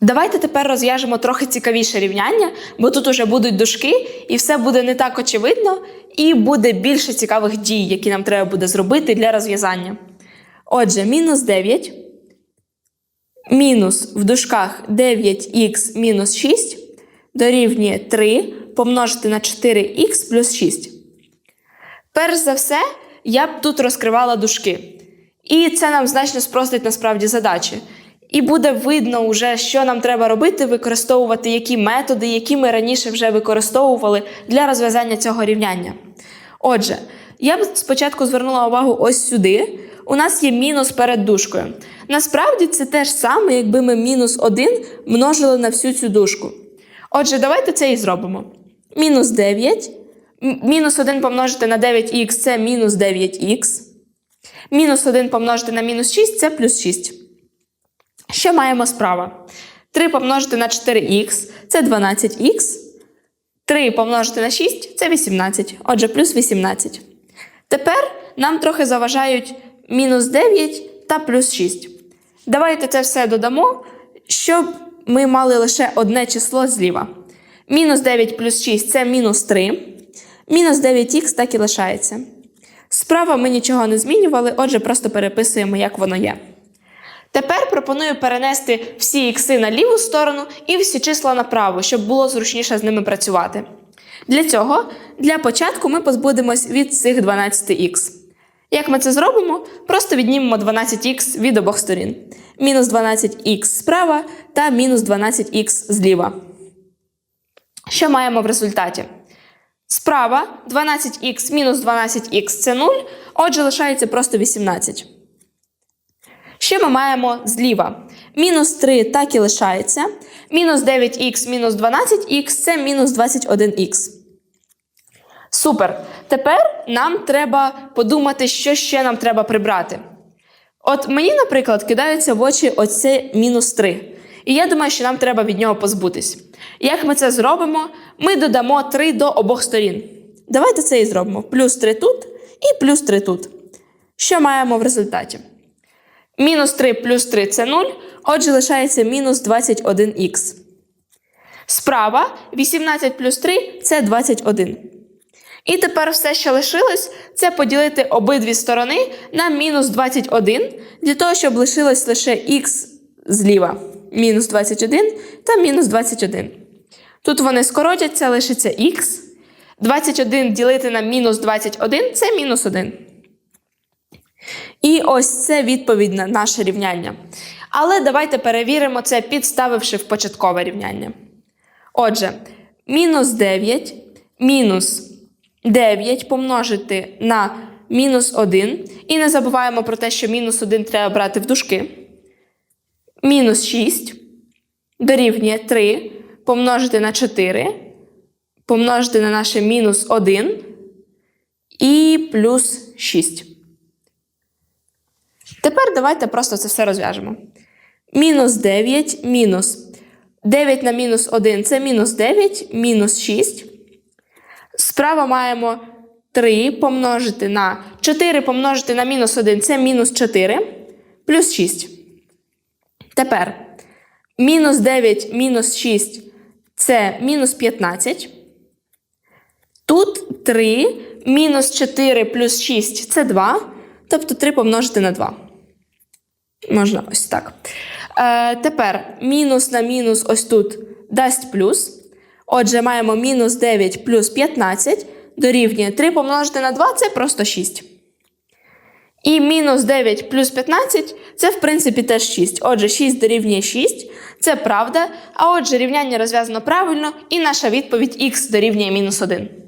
Давайте тепер розв'яжемо трохи цікавіше рівняння, бо тут уже будуть дужки, і все буде не так очевидно, і буде більше цікавих дій, які нам треба буде зробити для розв'язання. Отже, мінус 9, мінус в дужках 9х мінус 6 дорівнює 3 помножити на 4х плюс 6. Перш за все, я б тут розкривала дужки. І це нам значно спростить насправді задачі. І буде видно вже, що нам треба робити, використовувати які методи, які ми раніше вже використовували для розв'язання цього рівняння. Отже, я б спочатку звернула увагу ось сюди. У нас є мінус перед дужкою. Насправді це те ж саме, якби ми мінус 1 множили на всю цю дужку. Отже, давайте це і зробимо. Мінус 9. Мінус 1 помножити на 9х це мінус 9х. Мінус 1 помножити на мінус 6 це плюс 6. Що маємо справа? 3 помножити на 4х це 12х. 3 помножити на 6 це 18. Отже, плюс 18. Тепер нам трохи заважають мінус 9 та плюс 6. Давайте це все додамо, щоб ми мали лише одне число зліва. Мінус 9 плюс 6 це мінус 3. Мінус 9х так і лишається. Справа ми нічого не змінювали, отже, просто переписуємо, як воно є. Тепер пропоную перенести всі ікси на ліву сторону і всі числа на праву, щоб було зручніше з ними працювати. Для цього, для початку, ми позбудемось від цих 12х. Як ми це зробимо? Просто віднімемо 12х від обох сторін. Мінус 12х справа та мінус 12х зліва. Що маємо в результаті? Справа 12х мінус 12х це 0, отже, лишається просто 18. Що ми маємо зліва? Мінус 3 так і лишається. Мінус 9х мінус 12х це мінус 21х. Супер. Тепер нам треба подумати, що ще нам треба прибрати. От мені, наприклад, кидається в очі оце мінус 3. І я думаю, що нам треба від нього позбутись. Як ми це зробимо? Ми додамо 3 до обох сторін. Давайте це і зробимо. Плюс 3 тут і плюс 3 тут. Що маємо в результаті? Мінус 3 плюс 3 це 0, отже, лишається мінус 21х. Справа 18 плюс 3 це 21. І тепер все, що лишилось, це поділити обидві сторони на мінус 21, для того, щоб лишилось лише х зліва. Мінус 21 та мінус 21. Тут вони скоротяться, лишиться х. 21 ділити на мінус 21 це мінус 1. І ось це відповідь на наше рівняння. Але давайте перевіримо це, підставивши в початкове рівняння. Отже, мінус 9 мінус 9 помножити на мінус 1. І не забуваємо про те, що мінус 1 треба брати в дужки. Мінус 6 дорівнює 3 помножити на 4, помножити на наше мінус 1 і плюс 6. Тепер давайте просто це все розв'яжемо. Мінус 9 мінус 9 на мінус 1 це мінус 9, мінус 6. Справа маємо 3 помножити на 4 помножити на мінус 1 це мінус 4, плюс 6. Тепер мінус 9 мінус 6 це мінус 15. Тут 3, мінус 4 плюс 6 це 2, тобто 3 помножити на 2. Можна ось так. Е, тепер мінус на мінус ось тут дасть плюс. Отже, маємо мінус 9 плюс 15 дорівнює 3 помножити на 2 це просто 6. І мінус 9 плюс 15 це, в принципі, теж 6. Отже, 6 дорівнює 6. Це правда. А отже, рівняння розв'язано правильно, і наша відповідь х дорівнює мінус 1.